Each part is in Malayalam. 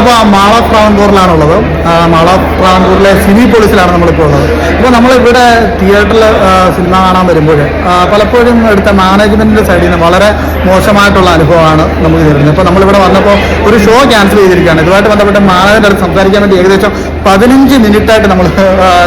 നമ്മളിപ്പോൾ മാള ട്രാവൻകൂറിലാണുള്ളത് മാള ട്രാവൻകൂറിലെ സിനി പോളിസിലാണ് നമ്മളിപ്പോൾ ഉള്ളത്. ഇപ്പോൾ നമ്മളിവിടെ തിയേറ്ററിൽ സിനിമ കാണാൻ വരുമ്പോൾ പലപ്പോഴും എടുത്ത മാനേജ്മെന്റിന്റെ സൈഡിൽ നിന്ന് വളരെ മോശമായിട്ടുള്ള അനുഭവമാണ് നമുക്ക് തരുന്നത് ഇപ്പോൾ നമ്മളിവിടെ വന്നപ്പോൾ ഒരു ഷോ ക്യാൻസൽ ചെയ്തിരിക്കുകയാണ്. ഇതുമായിട്ട് ബന്ധപ്പെട്ട് അടുത്ത് സംസാരിക്കാൻ വേണ്ടി ഏകദേശം പതിനഞ്ച് മിനിറ്റായിട്ട് നമ്മൾ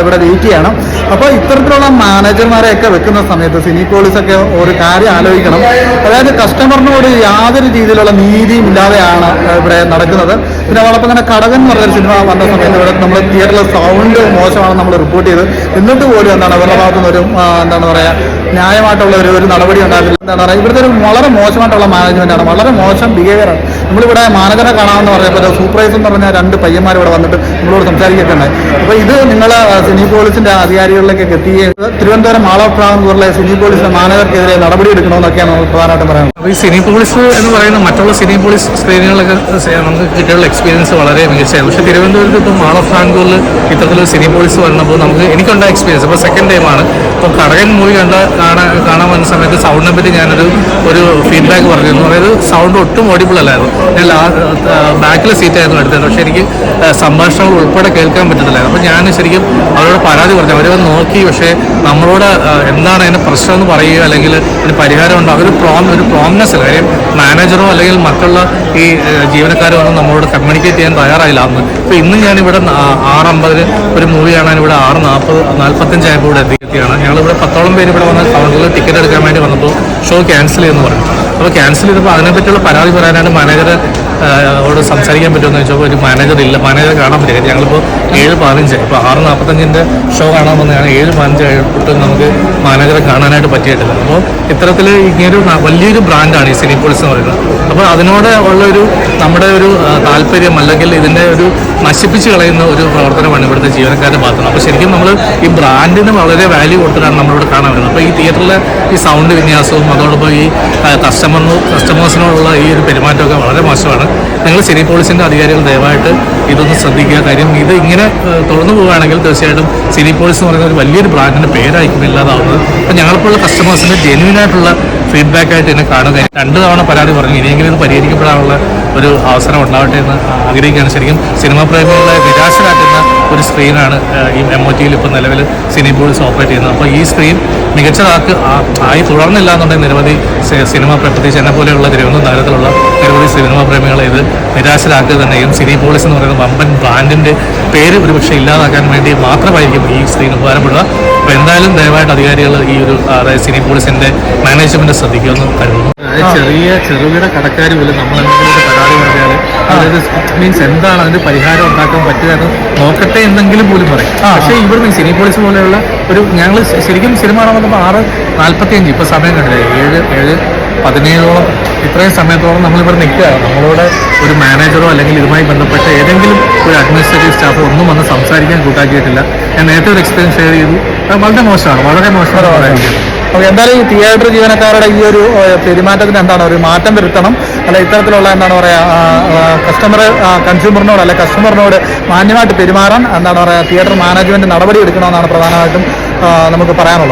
ഇവിടെ വെയിറ്റ് ചെയ്യണം. അപ്പോൾ ഇത്തരത്തിലുള്ള മാനേജർമാരെയൊക്കെ വെക്കുന്ന സമയത്ത് സിനി പോളിസൊക്കെ ഒരു കാര്യം ആലോചിക്കണം. അതായത് കസ്റ്റമറിനോട് യാതൊരു രീതിയിലുള്ള നീതിയും ഇല്ലാതെയാണ് ഇവിടെ നടക്കുന്നത്. പിന്നെ തന്നെ കടകൻ എന്ന് പറഞ്ഞൊരു സിനിമ വന്ന സമയത്ത് ഇവിടെ നമ്മൾ തിയേറ്ററിലെ സൗണ്ട് മോശമാണെന്ന് നമ്മൾ റിപ്പോർട്ട് ചെയ്ത്. എന്നിട്ട് പോലും എന്താണ് അവരുടെ ഭാഗത്തുനിന്ന് ഒരു എന്താണ് പറയുക ന്യായമായിട്ടുള്ള ഒരു ഒരു നടപടി ഉണ്ടാകില്ല എന്താണ് പറയുക? ഇവിടുത്തെ ഒരു വളരെ മോശമായിട്ടുള്ള മാനേജ്മെന്റ് ആണ്. വളരെ മോശം ബിഹേവിയറാണ് നമ്മളിവിടെ മാനേജറെ കാണാമെന്ന് പറഞ്ഞപ്പോൾ സൂപ്പർവൈസർ എന്ന് പറഞ്ഞ രണ്ട് പയ്യന്മാർ ഇവിടെ വന്നിട്ട് നമ്മളോട് സംസാരിക്കുകയൊക്കെ ഉണ്ടായി അപ്പോൾ ഇത് നിങ്ങൾ സിനി പോലീസിന്റെ അധികാരികളിലേക്കൊക്കെ എത്തുകയും തിരുവനന്തപുരം മാള ട്രാവൻകൂറിലെ സിനി പോലീസിന്റെ മാനേജർക്കെതിരെ നടപടി എടുക്കണമെന്നൊക്കെയാണ് നമ്മൾ പ്രധാനമായിട്ടും പറയുന്നത്. അപ്പൊ ഈ സിനി പോലീസ് എന്ന് പറയുന്ന മറ്റുള്ള സിനി പോലീസ് സ്ക്രീനുകളൊക്കെ നമുക്ക് കിട്ടിയുള്ള എക്സ്പീരിയൻസ് വളരെ മികച്ചതാണ്. പക്ഷേ തിരുവനന്തപുരത്ത് ഇപ്പോൾ മാൾ ഓഫ് ഫ്രാങ്കൂറിൽ ഇത്തരത്തിലൊരു സിനി പോലീസ് വന്നപ്പോൾ നമുക്ക് എനിക്കുണ്ടായ എക്സ്പീരിയൻസ് ഇപ്പോൾ സെക്കൻഡ് ടൈമാണ് ഇപ്പോൾ കടകൻ മൂവി കണ്ട കാണാൻ കാണാൻ വന്ന സമയത്ത് സൗണ്ടിനെ പറ്റി ഞാനൊരു ഒരു ഫീഡ്ബാക്ക് പറഞ്ഞിരുന്നു. അതായത് സൗണ്ട് ഒട്ടും ഓഡിബിൾ അല്ലായിരുന്നു. ഞാൻ ബാക്കിലെ സീറ്റായിരുന്നു എടുത്തത്. പക്ഷേ എനിക്ക് സംഭാഷണങ്ങൾ ഉൾപ്പെടെ കേൾക്കാൻ പറ്റുന്നില്ലായിരുന്നു അപ്പോൾ ഞാൻ ശരിക്കും അവരോട് പരാതി പറഞ്ഞു. അവരെ നോക്കി. പക്ഷേ നമ്മളോട് എന്താണ് അതിന് പ്രശ്നം എന്ന് അല്ലെങ്കിൽ അതിന് പരിഹാരം ഉണ്ടോ? അതൊരു പ്രോം ഒരു പ്രോംനെസ് അല്ല. കാര്യം മാനേജറോ അല്ലെങ്കിൽ മറ്റുള്ള ഈ ജീവനക്കാരോ ഒന്നും നമ്മളോട് കമ്മ്യൂണിക്കേറ്റ് ചെയ്യാൻ തയ്യാറായില്ല അന്ന്. അപ്പോൾ ഇന്ന് ഞാനിവിടെ ആറമ്പതിന് ഒരു മൂവി കാണാൻ ഇവിടെ ആറ് നാൽപ്പത് നാൽപ്പത്തഞ്ചായപ്പോൾ ഇവിടെ എത്തിയാണ് ഞങ്ങളിവിടെ പത്തോളം പേര് ഇവിടെ വന്ന് കൗണ്ടറിൽ ടിക്കറ്റ് എടുക്കാൻ വേണ്ടി വന്നപ്പോൾ ഷോ ക്യാൻസൽ ചെയ്യുമെന്ന് പറഞ്ഞു. അപ്പോൾ ക്യാൻസൽ ചെയ്തപ്പോൾ അതിനെപ്പറ്റിയുള്ള പരാതി പറയാനാണ് മാനേജർ ഓട് സംസാരിക്കാൻ പറ്റുമെന്ന് ചോദിച്ചപ്പോൾ ഒരു മാനേജർ ഇല്ല. മാനേജർ കാണാൻ പറ്റില്ല. ഞങ്ങളിപ്പോൾ ഏഴ് പതിനഞ്ച്. ഇപ്പോൾ ആറ് നാൽപ്പത്തഞ്ചിന്റെ ഷോ കാണാൻ വന്നതാണ് ഏഴ് പതിനഞ്ച് ആയപ്പോട്ടും നമുക്ക് മാനേജറെ കാണാനായിട്ട് പറ്റിയിട്ടില്ല. അപ്പോൾ ഇത്തരത്തിൽ ഇങ്ങനൊരു വലിയൊരു ബ്രാൻഡാണ് ഈ സിനിപോൾസ് എന്ന് പറയുന്നത്. അപ്പോൾ അതിനോട് ഉള്ളൊരു നമ്മുടെ ഒരു താല്പര്യം അല്ലെങ്കിൽ ഇതിന്റെ ഒരു നശിപ്പിച്ച് കളയുന്ന ഒരു പ്രവർത്തനമാണ് ഇവിടുത്തെ ജീവനക്കാരുടെ ഭാഗത്തുനിന്ന്. അപ്പോൾ ശരിക്കും നമ്മൾ ഈ ബ്രാൻഡിന് വളരെ വാല്യൂ കൊടുത്തിട്ടാണ് നമ്മളിവിടെ കാണാൻ വരുന്നത്. അപ്പോൾ ഈ തിയേറ്ററിലെ ഈ സൗണ്ട് വിന്യാസവും അതോടൊപ്പം ഈ കസ്റ്റമറിനോ കസ്റ്റമേഴ്സിനോടുള്ള ഈ ഒരു പെരുമാറ്റമൊക്കെ വളരെ മോശമാണ്. നിങ്ങൾ സിനി പോളിസിന്റെ അധികാരികൾ ദയവായിട്ട് ഇതൊന്ന് ശ്രദ്ധിക്കുക. കാര്യം ഇത് ഇങ്ങനെ തുറന്നു പോവുകയാണെങ്കിൽ തീർച്ചയായിട്ടും സിനി പോളിസ് എന്ന് പറയുന്ന ഒരു വലിയൊരു ബ്രാൻഡിന്റെ പേരായിരിക്കും ഇല്ലാതാവുന്നത്. അപ്പം ഞങ്ങൾക്കുള്ള കസ്റ്റമേഴ്സിന്റെ ജെന്യൂൻ ഫീഡ്ബാക്ക് ആയിട്ട് എന്നെ കാണുക. രണ്ട് തവണ പരാതി പറഞ്ഞു. ഇനിയെങ്കിലും ഇത് പരിഹരിക്കപ്പെടാനുള്ള ഒരു അവസരം ഉണ്ടാവട്ടെ എന്ന് ആഗ്രഹിക്കുകയാണ്. ശരിക്കും സിനിമാ പ്രേമികളെ നിരാശ കാട്ടുന്ന ഒരു സ്ക്രീനാണ് ഈ എം ഒ ടിയിൽ ഇപ്പോൾ നിലവിൽ സിനി ഓപ്പറേറ്റ് ചെയ്യുന്നത്. അപ്പോൾ ഈ സ്ക്രീൻ മികച്ചതാക്ക് ആയി തുടർന്നില്ല എന്നുണ്ടെങ്കിൽ നിരവധി സിനിമ പ്രേ- പ്രത്യേകിച്ച് എന്നെ പോലെയുള്ള തിരുവനന്തപുരം നഗരത്തിലുള്ള നിരവധി സിനിമാ പ്രേമികളെ ഇത് നിരാശരാക്കുക തന്നെയും സിനി പോളിസ് എന്ന് പറയുന്ന വമ്പൻ ബ്രാൻഡിന്റെ പേര് ഒരുപക്ഷെ ഇല്ലാതാക്കാൻ വേണ്ടി മാത്രമായിരിക്കും ഈ സ്ത്രീന് ഉപകാരപ്പെടുക. അപ്പോൾ എന്തായാലും ദയവായിട്ട് അധികാരികൾ ഈ ഒരു അതായത് സിനി പോളിസിന്റെ മാനേജ്മെന്റ് ശ്രദ്ധിക്കുമെന്ന് കരുതുന്നു. ചെറിയ ചെറുകിട കടക്കാർ പോലും നമ്മൾ എന്തെങ്കിലും പരാതി പറഞ്ഞാൽ അതായത് മീൻസ് എന്താണ് അതിന്റെ പരിഹാരം ഉണ്ടാക്കാൻ പറ്റുക എന്ന് നോക്കട്ടെ എന്നെങ്കിലും പോലും പറയും. പക്ഷേ ഇവിടുന്ന് സിനി പോളിസ് പോലെയുള്ള ഒരു ഞങ്ങൾ ശരിക്കും സിനിമ കാണാൻ വന്നപ്പോൾ ആറ് നാൽപ്പത്തി അഞ്ച് ഇപ്പോൾ സമയം കണ്ടില്ലേ? ഏഴ് ഏഴ് പതിനേഴോളം ഇത്രയും സമയത്തോളം നമ്മളിവിടെ നിൽക്കുക. നമ്മളോട് ഒരു മാനേജറോ അല്ലെങ്കിൽ ഇതുമായി ബന്ധപ്പെട്ട ഏതെങ്കിലും ഒരു അഡ്മിനിസ്ട്രേറ്റീവ് സ്റ്റാഫോ ഒന്നും വന്ന് സംസാരിക്കാൻ കൂട്ടാക്കിയിട്ടില്ല. ഞാൻ നേരത്തെ ഒരു എക്സ്പീരിയൻസ് ഷെയർ ചെയ്തു. അത് വളരെ മോശമാണ്. വളരെ മോശമാണ് പറയുന്നത് അപ്പോൾ എന്തായാലും ഈ തിയേറ്റർ ജീവനക്കാരുടെ ഈ ഒരു പെരുമാറ്റത്തിന് എന്താണ് ഒരു മാറ്റം വരുത്തണം? അല്ല ഇത്തരത്തിലുള്ള എന്താണ് പറയുക കസ്റ്റമർ കൺസ്യൂമറിനോട് അല്ലെ കസ്റ്റമറിനോട് മാന്യമായിട്ട് പെരുമാറാൻ എന്താണ് പറയുക തിയേറ്റർ മാനേജ്മെന്റ് നടപടി എടുക്കണമെന്നാണ് പ്രധാനമായിട്ടും നമുക്ക് പറയാനുള്ളത്.